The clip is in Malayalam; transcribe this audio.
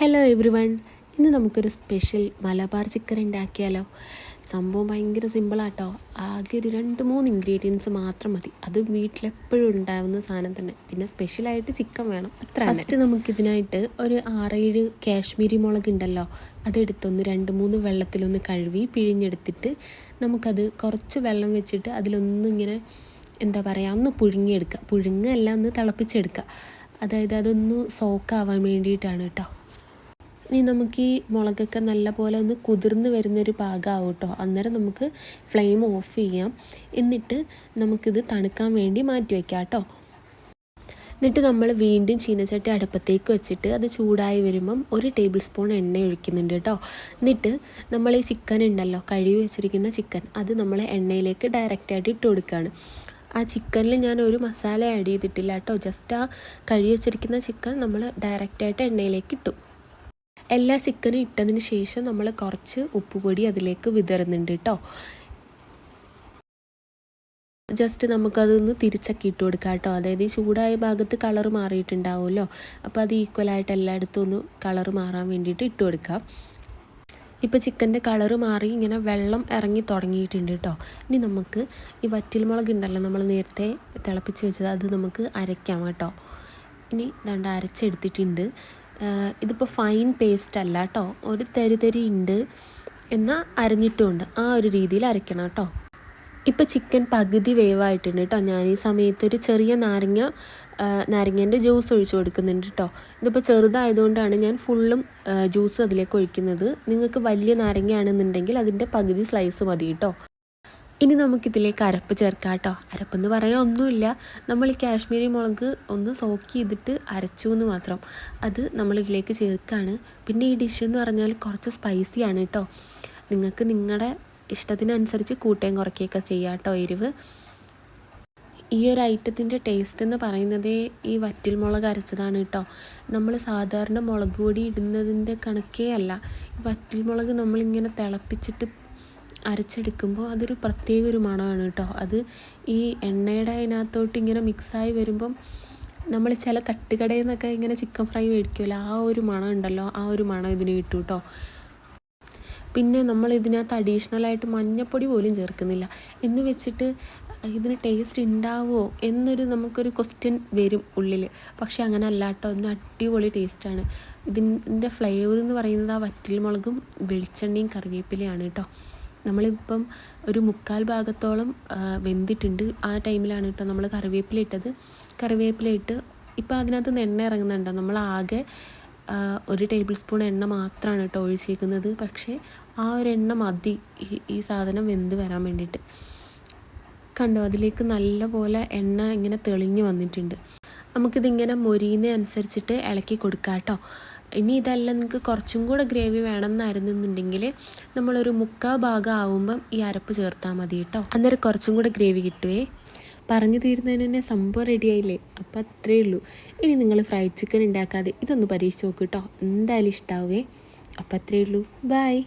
ഹലോ എവ്രി വൺ ഇന്ന് നമുക്കൊരു സ്പെഷ്യൽ മലബാർ ചിക്കൻ ഉണ്ടാക്കിയാലോ സംഭവം ഭയങ്കര സിമ്പിളാട്ടോ ആകെ ഒരു രണ്ട് മൂന്ന് ഇൻഗ്രീഡിയൻസ് മാത്രം മതി. അത് വീട്ടിലെപ്പോഴും ഉണ്ടാകുന്ന സാധനം തന്നെ. പിന്നെ സ്പെഷ്യലായിട്ട് ചിക്കൻ വേണം. അത്ര ഫസ്റ്റ് നമുക്കിതിനായിട്ട് ഒരു ആറേഴ് കാശ്മീരി മുളക് ഉണ്ടല്ലോ അതെടുത്തൊന്ന് രണ്ട് മൂന്ന് വെള്ളത്തിലൊന്ന് കഴുകി പിഴിഞ്ഞെടുത്തിട്ട് നമുക്കത് കുറച്ച് വെള്ളം വെച്ചിട്ട് അതിലൊന്നിങ്ങനെ എന്താ പറയുക ഒന്ന് പുഴുങ്ങിയെടുക്കുക പുഴുങ്ങല്ല ഒന്ന് തിളപ്പിച്ചെടുക്കുക അതായത് അതൊന്ന് സോക്കാവാൻ വേണ്ടിയിട്ടാണ് കേട്ടോ. ഇനി നമുക്ക് ഈ മുളകൊക്കെ നല്ലപോലെ ഒന്ന് കുതിർന്ന് വരുന്നൊരു പാകമാവും കേട്ടോ അന്നേരം നമുക്ക് ഫ്ലെയിം ഓഫ് ചെയ്യാം. എന്നിട്ട് നമുക്കിത് തണുക്കാൻ വേണ്ടി മാറ്റി വയ്ക്കാം കേട്ടോ എന്നിട്ട് നമ്മൾ വീണ്ടും ചീനച്ചട്ടി അടുപ്പത്തേക്ക് വെച്ചിട്ട് അത് ചൂടായി വരുമ്പം ഒരു ടേബിൾ സ്പൂൺ എണ്ണ ഒഴിക്കുന്നുണ്ട് കേട്ടോ. എന്നിട്ട് നമ്മൾ ഈ ചിക്കൻ ഉണ്ടല്ലോ കഴുകി വെച്ചിരിക്കുന്ന ചിക്കൻ അത് നമ്മൾ എണ്ണയിലേക്ക് ഡയറക്റ്റായിട്ട് ഇട്ട് കൊടുക്കുകയാണ് ആ ചിക്കനിൽ ഞാൻ ഒരു മസാല ആഡ് ചെയ്തിട്ടില്ല കേട്ടോ. ജസ്റ്റ് ആ കഴുകി വെച്ചിരിക്കുന്ന ചിക്കൻ നമ്മൾ ഡയറക്റ്റായിട്ട് എണ്ണയിലേക്ക് ഇട്ടു. എല്ലാ ചിക്കനും ഇട്ടതിന് ശേഷം നമ്മൾ കുറച്ച് ഉപ്പുപൊടി അതിലേക്ക് വിതറുന്നുണ്ട് കേട്ടോ ജസ്റ്റ് നമുക്കതൊന്ന് തിരിച്ചൊക്കെ ഇട്ട് കൊടുക്കാം കേട്ടോ അതായത് ഈ ചൂടായ ഭാഗത്ത് കളർ മാറിയിട്ടുണ്ടാവുമല്ലോ. അപ്പോൾ അത് ഈക്വലായിട്ട് എല്ലായിടത്തും ഒന്ന് കളർ മാറാൻ വേണ്ടിയിട്ട് ഇട്ട് കൊടുക്കാം. ഇപ്പോൾ ചിക്കന്റെ കളർ മാറി ഇങ്ങനെ വെള്ളം ഇറങ്ങി തുടങ്ങിയിട്ടുണ്ട് കേട്ടോ ഇനി നമുക്ക് ഈ വറ്റൽമുളക് ഉണ്ടല്ലോ നമ്മൾ നേരത്തെ തിളപ്പിച്ച് വെച്ചത് അത് നമുക്ക് അരയ്ക്കാം കേട്ടോ ഇനി ദണ്ട അരച്ചെടുത്തിട്ടുണ്ട്. ഇതിപ്പോൾ ഫൈൻ പേസ്റ്റ് അല്ല കേട്ടോ ഒരു തെരി തെരി ഉണ്ട് എന്നാൽ അരഞ്ഞിട്ടുമുണ്ട് ആ ഒരു രീതിയിൽ അരയ്ക്കണം കേട്ടോ ഇപ്പോൾ ചിക്കൻ പകുതി വേവായിട്ടുണ്ട് കേട്ടോ ഞാൻ ഈ സമയത്ത് ഒരു ചെറിയ നാരങ്ങ നാരങ്ങേന്റെ ജ്യൂസ് ഒഴിച്ചു കൊടുക്കുന്നുണ്ട് കേട്ടോ ഇതിപ്പോൾ ചെറുതായതുകൊണ്ടാണ് ഞാൻ ഫുള്ളും ജ്യൂസ് അതിലേക്ക് ഒഴിക്കുന്നത്. നിങ്ങൾക്ക് വലിയ നാരങ്ങയാണെന്നുണ്ടെങ്കിൽ അതിന്റെ പകുതി സ്ലൈസ് മതി കേട്ടോ ഇനി നമുക്കിതിലേക്ക് അരപ്പ് ചേർക്കാം കേട്ടോ. അരപ്പെന്ന് പറയാൻ ഒന്നുമില്ല. നമ്മൾ ഈ കാശ്മീരി മുളക് ഒന്ന് സോക്ക് ചെയ്തിട്ട് അരച്ചു എന്ന് മാത്രം അത് നമ്മളിതിലേക്ക് ചേർക്കുകയാണ് പിന്നെ ഈ ഡിഷ് എന്ന് പറഞ്ഞാൽ കുറച്ച് സ്പൈസിയാണ് കേട്ടോ. നിങ്ങൾക്ക് നിങ്ങളുടെ ഇഷ്ടത്തിനനുസരിച്ച് കൂട്ടയും കുറയ്ക്കുകയൊക്കെ ചെയ്യാം കേട്ടോ എരിവ്. ഈ ഒരു ഐറ്റത്തിന്റെ ടേസ്റ്റ് എന്ന് പറയുന്നത് ഈ വറ്റിൽ മുളക് അരച്ചതാണ് കേട്ടോ. നമ്മൾ സാധാരണ മുളക് പൊടി ഇടുന്നതിന്റെ കണക്കേ അല്ല. വറ്റിൽ മുളക് നമ്മളിങ്ങനെ തിളപ്പിച്ചിട്ട് അരച്ചെടുക്കുമ്പോൾ അതൊരു പ്രത്യേക ഒരു മണമാണ് കേട്ടോ. അത് ഈ എണ്ണയുടെ അതിനകത്തോട്ട് ഇങ്ങനെ മിക്സായി വരുമ്പം നമ്മൾ ചില തട്ടുകടയിൽ നിന്നൊക്കെ ഇങ്ങനെ ചിക്കൻ ഫ്രൈ മേടിക്കുമല്ലോ ആ ഒരു മണം ഉണ്ടല്ലോ ആ ഒരു മണം ഇതിന് കിട്ടും കേട്ടോ. പിന്നെ നമ്മൾ ഇതിനകത്ത് അഡീഷണലായിട്ട് മഞ്ഞപ്പൊടി പോലും ചേർക്കുന്നില്ല. എന്ന് വെച്ചിട്ട് ഇതിന് ടേസ്റ്റ് ഉണ്ടാവുമോ എന്നൊരു നമുക്കൊരു ക്വസ്റ്റ്യൻ വരും ഉള്ളിൽ പക്ഷേ അങ്ങനെ അല്ല കേട്ടോ അതിന് അടിപൊളി ടേസ്റ്റാണ് ഇതിന്റെ ഫ്ലേവർ എന്ന് പറയുന്നത് ആ വറ്റൽ മുളകും വെളിച്ചെണ്ണയും കറിവേപ്പിലയാണ് കേട്ടോ. നമ്മളിപ്പം ഒരു മുക്കാൽ ഭാഗത്തോളം വെന്തിട്ടുണ്ട്. ആ ടൈമിലാണ് കേട്ടോ നമ്മൾ കറിവേപ്പില ഇട്ടത് കറിവേപ്പില ഇട്ട് ഇപ്പം അതിനകത്ത് നിന്ന് എണ്ണ ഇറങ്ങുന്നുണ്ടോ? നമ്മൾ ആകെ ഒരു ടേബിൾ സ്പൂൺ എണ്ണ മാത്രമാണ് കേട്ടോ ഒഴിച്ചേക്കുന്നത്. പക്ഷേ ആ ഒരു എണ്ണ മതി ഈ സാധനം വെന്ത് വരാൻ വേണ്ടിയിട്ട്. കണ്ടോ? അതിലേക്ക് നല്ലപോലെ എണ്ണ ഇങ്ങനെ തെളിഞ്ഞു വന്നിട്ടുണ്ട്. നമുക്കിതിങ്ങനെ മൊരിയുന്ന അനുസരിച്ചിട്ട് ഇളക്കി കൊടുക്കാം കേട്ടോ. ഇനി ഇതല്ല നിങ്ങൾക്ക് കുറച്ചും കൂടെ ഗ്രേവി വേണമെന്നായിരുന്നുണ്ടെങ്കിൽ നമ്മളൊരു മുക്കാ ഭാഗം ആവുമ്പം ഈ അരപ്പ് ചേർത്താൽ മതി കേട്ടോ. അന്നേരം കുറച്ചും കൂടെ ഗ്രേവി കിട്ടുവേ. പറഞ്ഞു തീരുന്നതിന് തന്നെ സംഭവം റെഡിയായില്ലേ അപ്പം അത്രയേ ഉള്ളൂ. ഇനി നിങ്ങൾ ഫ്രൈഡ് ചിക്കൻ ഉണ്ടാക്കാതെ ഇതൊന്ന് പരീക്ഷിച്ച് നോക്കൂ കേട്ടോ. എന്തായാലും ഇഷ്ടാവേ. അപ്പം അത്രയേ ഉള്ളൂ. ബൈ